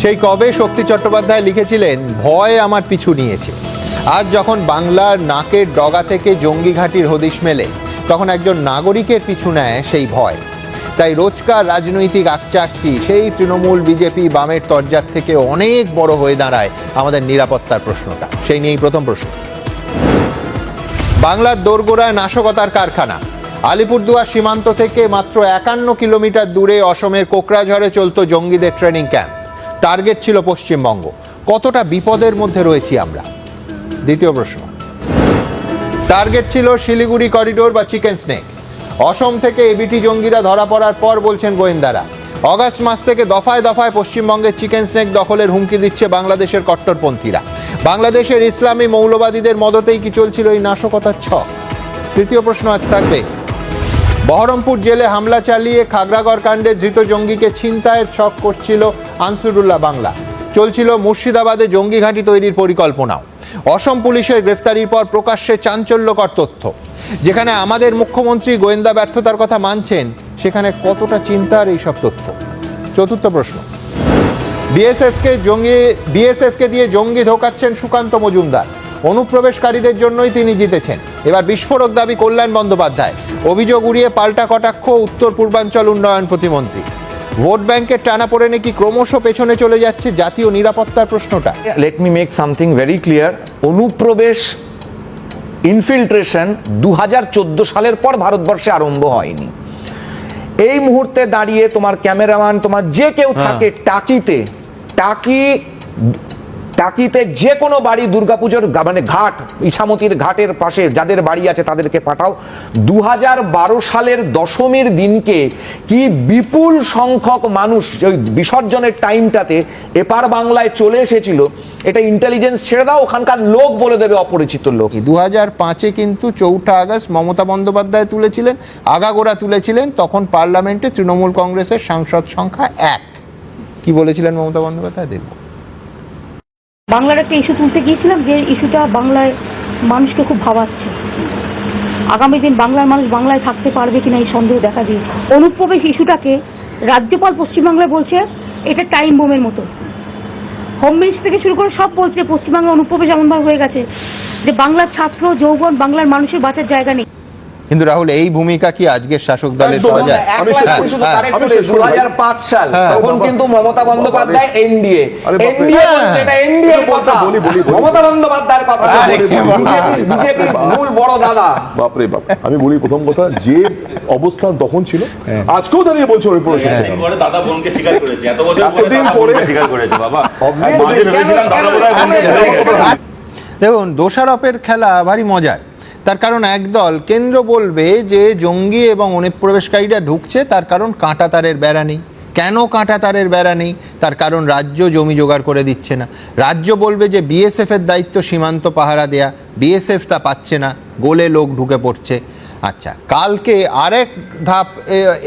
সেই কবে শক্তি চট্টোপাধ্যায় লিখেছিলেন, ভয় আমার পিছু নিয়েছে। আজ যখন বাংলার নাকের ডগা থেকে জঙ্গি ঘাঁটির হদিশ মেলে, তখন একজন নাগরিকের পিছু নেয় সেই ভয়। তাই রোজকার রাজনৈতিক আকচাকটি সেই তৃণমূল বিজেপি বামের তরজার থেকে অনেক বড় হয়ে দাঁড়ায় আমাদের নিরাপত্তার প্রশ্নটা। সেই নিয়েই প্রথম প্রশ্ন। বাংলার দোরগোড়ায় নাশকতার কারখানা। আলিপুরদুয়ার সীমান্ত থেকে মাত্র একান্ন কিলোমিটার দূরে অসমের কোকরাঝড়ে চলত জঙ্গিদের ট্রেনিং ক্যাম্প। টার্গেট ছিল পশ্চিমবঙ্গ। কতটা বিপদের মধ্যে রয়েছি আমরা? দ্বিতীয় প্রশ্ন। টার্গেট ছিল শিলিগুড়ি করিডোর বা চিকেন স্নেক অসম থেকে এবিটি জঙ্গিরা ধরা পড়ার পর বলছেন গোয়েন্দারা। অগাস্ট মাস থেকে দফায় দফায় পশ্চিমবঙ্গের চিকেন স্নেক দখলের হুমকি দিচ্ছে বাংলাদেশের কট্টরপন্থীরা। বাংলাদেশের ইসলামী মৌলবাদীদের মদতেই কি চলছিল এই নাশকতার ছক? তৃতীয় প্রশ্ন আজ থাকবে। বহরমপুর জেলে হামলা চালিয়ে খাগড়াগড় কাণ্ডে ধৃত জঙ্গিকে ছিনতাইয়ের ছক করছিল আনসুরুল্লাহ বাংলা। চলছিল মুর্শিদাবাদে জঙ্গি ঘাঁটি তৈরির পরিকল্পনাও। অসম পুলিশের গ্রেফতারির পর প্রকাশ্যে চাঞ্চল্যকর তথ্য। যেখানে আমাদের মুখ্যমন্ত্রী গোয়েন্দা ব্যর্থতার কথা মানছেন, সেখানে কতটা চিন্তার এইসব তথ্য? চতুর্থ প্রশ্ন। বিএসএফকে জঙ্গি বিএসএফকে দিয়ে জঙ্গি ধোকাচ্ছেন সুকান্ত মজুমদার। অনুপ্রবেশকারীদের জন্যই তিনি জিতেছেন। এবার বিস্ফোরক দাবি কল্যাণ বন্দ্যোপাধ্যায়। অভিযোগ উড়িয়ে পাল্টা কটাক্ষ উত্তর পূর্বাঞ্চল উন্নয়ন প্রতিমন্ত্রী। ভোট ব্যাংকের টানা পড়ে নাকি ক্রমশ পেছনে চলে যাচ্ছে জাতীয় নিরাপত্তার প্রশ্নটা। Let me make something very clear অনুপ্রবেশ ইনফিল্ট্রেশন দু হাজার চোদ্দ সালের পর ভারতবর্ষে আরম্ভ হয়নি। এই মুহূর্তে দাঁড়িয়ে তোমার ক্যামেরাম্যান তোমার যে কেউ থাকে টাকিতে টাকি টাকিতে যে কোনো বাড়ি, দুর্গাপুজোর মানে ঘাট, ইছামতির ঘাটের পাশে যাদের বাড়ি আছে তাদেরকে পাঠাও। দু হাজার বারো সালের দশমীর দিনকে কি বিপুল সংখ্যক মানুষ ওই বিসর্জনের টাইমটাতে এপার বাংলায় চলে এসেছিল, এটা ইন্টেলিজেন্স ছেড়ে দাও, ওখানকার লোক বলে দেবে অপরিচিত লোক। দু হাজার পাঁচে কিন্তু চৌঠা আগস্ট মমতা বন্দ্যোপাধ্যায় তুলেছিলেন, আগাগোড়া তুলেছিলেন, তখন পার্লামেন্টে তৃণমূল কংগ্রেসের সাংসদ সংখ্যা এক। কি বলেছিলেন মমতা বন্দ্যোপাধ্যায়? দেখব বাংলার একটা ইস্যু তুলতে গিয়েছিলাম যে ইস্যুটা বাংলায় মানুষকে খুব ভাবাচ্ছে। আগামী দিন বাংলার মানুষ বাংলায় থাকতে পারবে কিনা এই সন্দেহ দেখা দিয়েছে। অনুপ্রবেশ ইস্যুটাকে রাজ্যপাল পশ্চিমবাংলায় বলছে, এটা টাইম বোমের মতো। হোম মিনিস্টার থেকে শুরু করে সব বলছে পশ্চিমবাংলা অনুপ্রবেশ এমনভাবে হয়ে গেছে যে বাংলার ছাত্র, যৌবন, বাংলার মানুষের বাঁচার জায়গা নেই। কিন্তু রাহুল এই ভূমিকা কি আজকের শাসক দলের যায় হ্যাঁ, করে শেষ করি। 2005 সাল হ্যাঁ। তখন কিন্তু মমতা বন্দ্যোপাধ্যায় এনডিএ। বাপরে। এনডিএ হ্যাঁ। কথা। মমতা বন্দ্যোপাধ্যায়ের কথা। বিজেপি মূল বড় দাদা। বাপরে বাপ। আমি বলি প্রথম কথা যে অবস্থান তখন ছিল হ্যাঁ। আজকেও দাঁড়িয়ে বলছে ওই দাদা বোনকে স্বীকার করেছে। এত বছর পরে স্বীকার করেছে বাবা। দেখুন দোষারোপের খেলা ভারী মজার। তার কারণ একদল কেন্দ্র বলবে যে জঙ্গি এবং অনুপ্রবেশকারীরা ঢুকছে, তার কারণ কাঁটা তারের বেড়া নেই। কেন কাঁটা তারের বেড়া নেই? তার কারণ রাজ্য জমি জোগাড় করে দিচ্ছে না। রাজ্য বলবে যে বিএসএফের দায়িত্ব সীমান্ত পাহারা দেয়া। বিএসএফ তা পাচ্ছে না, গোলে লোক ঢুকে পড়ছে। আচ্ছা কালকে আরেক ধাপ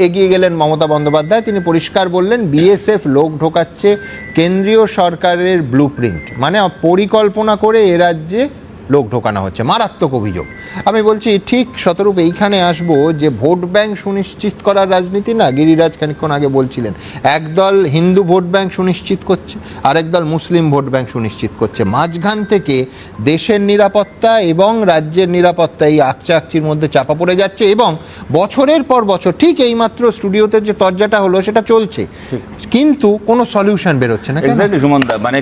এগিয়ে গেলেন মমতা বন্দ্যোপাধ্যায়। তিনি পরিষ্কার বললেন বিএসএফ লোক ঢোকাচ্ছে কেন্দ্রীয় সরকারের ব্লুপ্রিন্ট মানে পরিকল্পনা করে এ রাজ্যে লোক ঢোকানো হচ্ছে মারাত্মক অভিযোগ। আমি বলছি ঠিক শতরূপ এইখানে আসব যে ভোট ব্যাংক সুনিশ্চিত করার রাজনীতি না গিরিরাজ খানিকক্ষণ আগে বলছিলেন একদল হিন্দু ভোট ব্যাংক সুনিশ্চিত করছে আরেক দল মুসলিম ভোট ব্যাংক সুনিশ্চিত করছে। মাঝখান থেকে দেশের নিরাপত্তা এবং রাজ্যের নিরাপত্তা এই আকচা আকচির মধ্যে চাপা পড়ে যাচ্ছে এবং বছরের পর বছর ঠিক এইমাত্র স্টুডিওতে যে তর্জাটা হলো সেটা চলছে। কিন্তু কোনো সলিউশন বেরোচ্ছে না মানে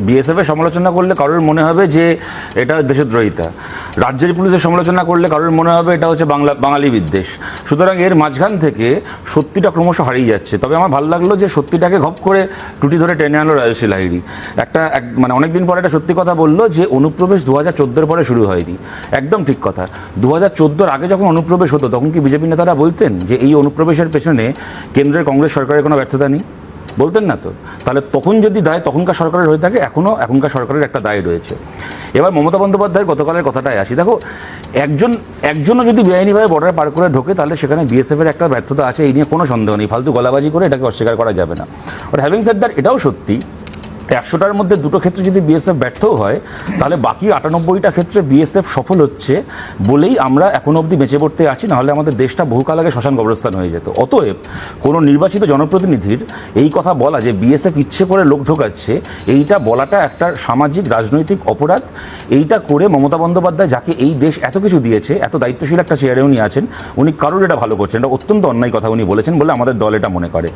বিএসএফ এর সমালোচনা করলে কারোর মনে হবে যে এটা দেশদ্রোহিতা। রাজ্যের পুলিশের সমালোচনা করলে কারোর মনে হবে এটা হচ্ছে বাংলা, বাঙালি বিদ্বেষ। সুতরাং এর মাঝখান থেকে সত্যিটা ক্রমশ হারিয়ে যাচ্ছে। তবে আমার ভালো লাগল যে সত্যিটাকে ঘপ করে টুটি ধরে টেনে আনলো রাজস্বী লাহিড়ি একটা, এক- মানে অনেকদিন পরে একটা সত্যি কথা বলল যে অনুপ্রবেশ দু হাজার চোদ্দোর পরে শুরু হয়নি। একদম ঠিক কথা। দু হাজার চোদ্দোর আগে যখন অনুপ্রবেশ হতো, তখন কি বিজেপি নেতারা বলতেন যে এই অনুপ্রবেশের পেছনে কেন্দ্রের কংগ্রেস সরকারের কোনো ব্যর্থতা নেই? বলতেন না তো। তাহলে তখন যদি দায় তখনকার সরকারের হয়ে থাকে এখনও এখনকার সরকারের একটা দায় রয়েছে। এবার মমতা বন্দ্যোপাধ্যায়ের গতকালের কথাটাই আসি। দেখো, একজন, একজনও যদি বেআইনিভাবে বর্ডার পার করে ঢোকে, তাহলে সেখানে বিএসএফের একটা ব্যর্থতা আছে, এই নিয়ে কোনো সন্দেহ নেই। ফালতু গলাবাজি করে এটাকে অস্বীকার করা যাবে না। আর হ্যাভিং সেড দ্যাট এটাও সত্যি একশোটার মধ্যে দুটো ক্ষেত্রে যদি বিএসএফ ব্যর্থও হয়, তাহলে বাকি আটানব্বইটা ক্ষেত্রে বিএসএফ সফল হচ্ছে বলেই আমরা এখন অবধি বেঁচে পড়তে আছি, নাহলে আমাদের দেশটা বহুকাল আগে শ্মশান কবরস্থান হয়ে যেত। অতএব কোনো নির্বাচিত জনপ্রতিনিধির এই কথা বলা যে বিএসএফ ইচ্ছে করে লোক ঢোকাচ্ছে, এইটা বলাটা একটা সামাজিক, রাজনৈতিক অপরাধ। এইটা করে মমতা বন্দ্যোপাধ্যায় যাকে এই দেশ এত কিছু দিয়েছে, এত দায়িত্বশীল একটা চেয়ারে উনি আছেন, উনি কারোর এটা ভালো করছেন এটা অত্যন্ত অন্যায় কথা উনি বলেছেন বলে আমাদের দল এটা মনে করে।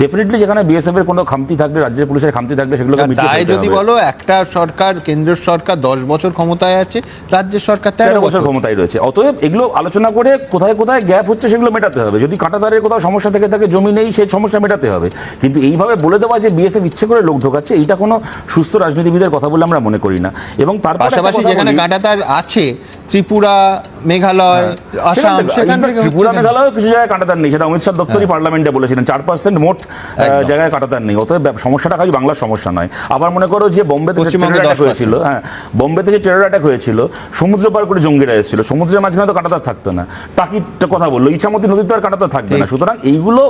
ডেফিনেটলি যেখানে বিএসএফের কোনো খামতি থাকবে, রাজ্যের পুলিশের খামতি থাকবে সেগুলোকে তাই যদি বলো একটা সরকার কেন্দ্রের সরকার দশ বছর ক্ষমতায় আছে রাজ্যের সরকার তেরো তেরো বছর ক্ষমতায় রয়েছে। অতএব এগুলো আলোচনা করে কোথায় কোথায় গ্যাপ হচ্ছে সেগুলো মেটাতে হবে। যদি কাটাতারের কোথাও সমস্যা থেকে থাকে জমি নেই সেই সমস্যা মেটাতে হবে। কিন্তু এইভাবে বলে দেওয়া যে বিএসএফ ইচ্ছে করে লোক ঢোকাচ্ছে এইটা কোনো সুস্থ রাজনীতিবিদের কথা বলে আমরা মনে করি না। এবং একটা পাশাপাশি যেখানে কাঁটাতার আছে ত্রিপুরা মেঘালয় আসাম সেখান থেকে ত্রিপুরা মেঘালয় কিছু জায়গায় কাটাতার নেই। সেটা অমিত শাহ দপ্তরই পার্লামেন্টে বলেছিলেন। চার পার্সেন্ট মোট জায়গায় কাটাতার নেই। অতএব সমস্যাটা খালি বাংলার সমস্যা নয়। আবার মনে করো যে বোম্বেতে টেরর অ্যাটাক হয়েছিল হ্যাঁ বোম্বেতে যে টেরর অ্যাটাক হয়েছিল সমুদ্র পার করে জঙ্গিরা এসেছিল। সমুদ্রের মাঝখানে তো কাটাতার থাকতো না। টাকিটা কথা বলল ইচ্ছামতি নদীতে আর কাটাতার থাকবে না। সুতরাং এইগুলো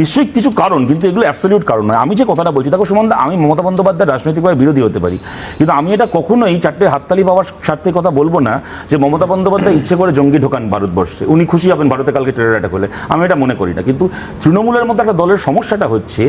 নিশ্চয়ই কিছু কারণ কিন্তু এগুলো অ্যাবসলিউট কারণ নয়। আমি যে কথাটা বলছি দেখো সুমন্দা আমি মমতা বন্দ্যোপাধ্যায় রাজনৈতিকভাবে বিরোধী হতে পারি। কিন্তু আমি এটা কখনোই চারটে হাততালি পাওয়ার স্বার্থে কথা বলব না যে মমতা বন্দ্যোপাধ্যায় ইচ্ছে করে জঙ্গি ঢোকান ভারতবর্ষে। উনি খুশি হবেন ভারতে কালকে টেরর অ্যাটাক হলে। আমি এটা মনে করি না। কিন্তু তৃণমূলের মধ্যে একটা দলের সমস্যাটা হচ্ছে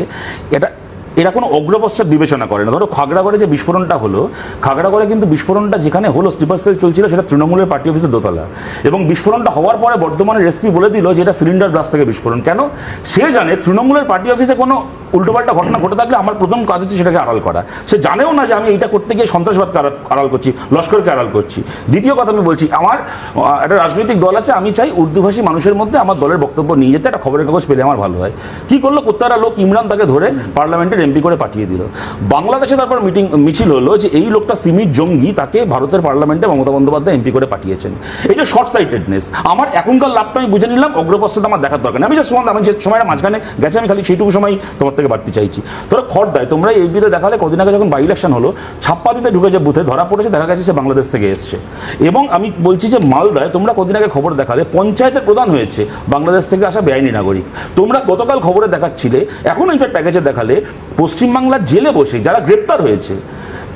এটা এরা কোনো অগ্রপশ্চাৎ বিবেচনা করে না। ধরো খাগড়াগড়ে যে বিস্ফোরণটা হলো, খাগড়াগড়ে কিন্তু বিস্ফোরণটা যেখানে হলো স্লিপার সেল চলছিল, সেটা তৃণমূলের পার্টি অফিসের দোতলা। এবং বিস্ফোরণটা হওয়ার পরে বর্তমানে রেসপি বলে দিল যে এটা সিলিন্ডার ব্লাস্ট থেকে বিস্ফোরণ। কেন? সে জানে তৃণমূলের পার্টি অফিসে কোনো উল্টোপাল্টা ঘটনা ঘটে থাকলে আমার প্রথম কাজ হচ্ছে সেটাকে আড়াল করা। সে জানেও না যে আমি এইটা করতে গিয়ে সন্ত্রাসবাদকে আড়াল- করছি, লস্করকে আড়াল করছি। দ্বিতীয় কথা আমি বলছি, আমার একটা রাজনৈতিক দল আছে, আমি চাই উর্দুভাষী মানুষের মধ্যে আমার দলের বক্তব্য নিয়ে যেতে, একটা খবরের কাগজ পেলে আমার ভালো হয়। কি করল? কোত্তারা লোক ইমরান তাকে ধরে পার্লামেন্টের এমপি করে পাঠিয়ে দিল। বাংলাদেশে তারপর মিটিং, মিছিল হলো যে এই লোকটা সিমির জঙ্গি, তাকে ভারতের পার্লামেন্টে মমতা বন্দ্যোপাধ্যায় এমপি করে পাঠিয়েছেন। এই যে শর্ট সাইটেডনেস আমার এখনকার লাভটা আমি বুঝে নিলাম অগ্রপশ্চাৎ আমার দেখার দরকার আমি যে সময় আমি যে সময়টা মাঝখানে গেছে, আমি খালি সেইটুকু সময় তোমার থেকে বাড়তে চাইছি। ধরো খড় দেয় তোমরা এই বিতে দেখালে কদিন আগে যখন বাই ইলেকশন হলো, ছাপ্পা দিতে ঢুকেছে বুথে ধরা পড়েছে, দেখা গেছে সে বাংলাদেশ থেকে এসছে। এবং আমি বলছি যে মালদায় তোমরা কদিন আগে খবর দেখালে পঞ্চায়েতের প্রধান হয়েছে, বাংলাদেশ থেকে আসা বেআইনি নাগরিক। তোমরা গতকাল খবরে দেখাচ্ছিলে, এখন ইনফ্যাক্ট প্যাকেজে দেখালে পশ্চিমবাংলার জেলে বসে যারা গ্রেপ্তার হয়েছে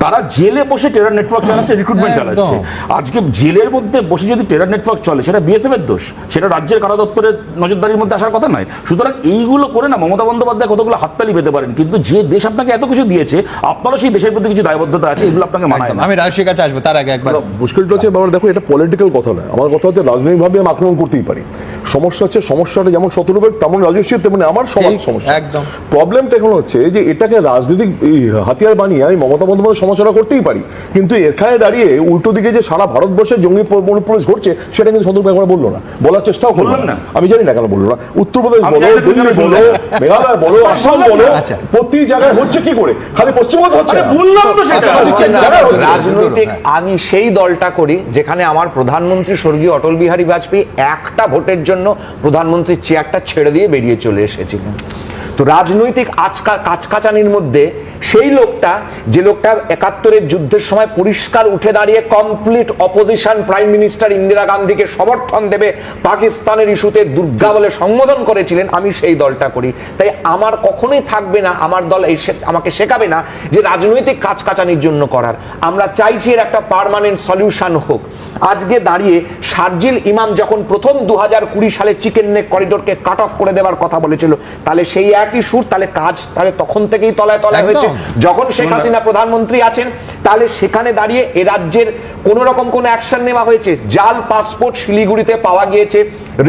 তারা জেলে বসে টেরার নেটওয়ার্ক চালাচ্ছে রিক্রুটমেন্ট চালাচ্ছে। আজকে জেলের মধ্যে বসে যদি টেরার নেটওয়ার্ক চলে সেটা বিএসএফ এর দোষ। সেটা রাজ্যের কারা দপ্তরের নজরদারির মধ্যে আসার কথা নয়। সুতরাং এইগুলো করে না মমতা বন্দ্যোপাধ্যায় কতগুলো হাততালি পেতে পারেন। কিন্তু যে দেশ আপনাকে এত কিছু দিয়েছে আপনারও সেই দেশের প্রতি কিছু দায়বদ্ধতা আছে এগুলো আপনাকে মানায় না। আমি রাজশীর কাছে আসব তার আগে একবার। মুশকিলটা হচ্ছে বাবার দেখো এটা পলিটিক্যাল কথা নয়। আমার কথা হচ্ছে রাজনৈতিকভাবে আমি আক্রমণ করতেই পারি। সমস্যা হচ্ছে সমস্যাটা যেমন শত্রুবেগ তেমন রাজস্বীর তেমন আমার সমাজ সমস্যা। একদম। প্রবলেমটা এখন হচ্ছে যে এটাকে রাজনৈতিক এই, হাতিয়ার বানিয়ে আমি মমতা বন্দ্যোপাধ্যায় সমালোচনা করতেই পারি। কিন্তু এখানে দাঁড়িয়ে উল্টো দিকে যে সারা ভারতবর্ষে জঙ্গি প্রবেশ ঘটছে সেটা কিন্তু শত্রুবেগ একবার বলল না। বলার চেষ্টাও করল না। আমি জানি না কেন বলল না। উত্তরপ্রদেশ বলো দিল্লি বলো মেঘালয় বলো আসাম বলো আচ্ছা। প্রতি জায়গায় হচ্ছে কি করে? খালি পশ্চিমবঙ্গ হচ্ছে বললাম তো সেটা। আচ্ছা। রাজনৈতিক। আমি সেই দলটা করি যেখানে আমার প্রধানমন্ত্রী স্বর্গীয় অটল বিহারী বাজপেয়ী একটা ভোটের জন্য প্রধানমন্ত্রীর চেয়ারটা ছেড়ে দিয়ে বেরিয়ে চলে এসেছিলেন। তো রাজনৈতিক আজকা কাছকাচানির মধ্যে সেই লোকটা যে লোকটা একাত্তরের যুদ্ধের সময় পরিষ্কার উঠে দাঁড়িয়ে complete opposition prime minister Indira গান্ধীকে সমর্থন দেবে পাকিস্তানের ইস্যুতে দুর্গা বলে সম্বোধন করেছিলেন আমি সেই দলটা করি। তাই আমার কখনোই থাকবে না আমার দল এই আমাকে শেখাবে না যে রাজনৈতিক কাছকাচানির জন্য করার। আমরা চাইছি এর একটা পার্মানেন্ট সলিউশন হোক। আজকে দাঁড়িয়ে শারজিল ইমাম যখন প্রথম দু হাজার কুড়ি সালে চিকেন নেক করিডোরকে কাট অফ করে দেওয়ার কথা বলেছিল তাহলে সেই একই সুর তাহলে কাজ তাহলে তখন থেকেই তলায় তলায়। হয়েছে। যখন শেখ হাসিনা প্রধানমন্ত্রী আছেন তাহলে সেখানে দাঁড়িয়ে এ রাজ্যের কোন রকম কোন অ্যাকশন নেওয়া হয়েছে? জাল পাসপোর্ট শিলিগুড়িতে পাওয়া গিয়েছে।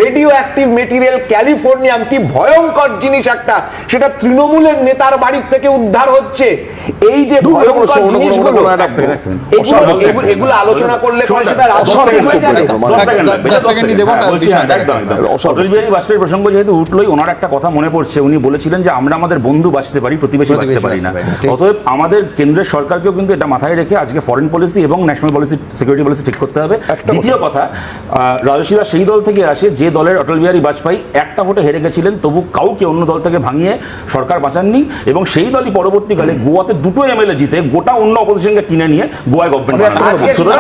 রেডিও অ্যাক্টিভ মেটেরিয়াল ক্যালিফোর্নিয়াম কি ভয়ঙ্কর জিনিস একটা? সেটা তৃণমূলের নেতার বাড়ির থেকে উদ্ধার হচ্ছে। এই যে ভয়ঙ্কর জিনিসগুলো। এগুলো। আলোচনা করলে সেটা রাজনীতি হয়ে যাবে। হ্যাঁ। অটল বিহারী বাজপেয়ীর প্রসঙ্গ যেহেতু উঠলোই ওনার একটা কথা মনে পড়ছে উনি বলেছিলেন যে আমরা আমাদের বন্ধু বাঁচতে পারি প্রতিবেশী বাঁচতে পারি না। অতএব আমাদের কেন্দ্রের সরকারকেও কিন্তু এটা মাথায় রেখে আজকে ফরেন পলিসি এবং ন্যাশনাল পলিসি সিকিউরিটি পলিসি ঠিক করতে হবে। দ্বিতীয় কথা রাজস্বীরা সেই দল থেকে আসে যে দলের অটল বিহারী বাজপেয়ী একটা ভোটে হেরে গেছিলেন তবু কাউকে অন্য দল থেকে ভাঙিয়ে সরকার বাঁচাননি এবং সেই দলই পরবর্তীকালে গোয়াতে দুটো এমএলএ জিতে গোটা অন্য অপোজিশনকে কিনে নিয়ে গোয়ায় গভর্নমেন্ট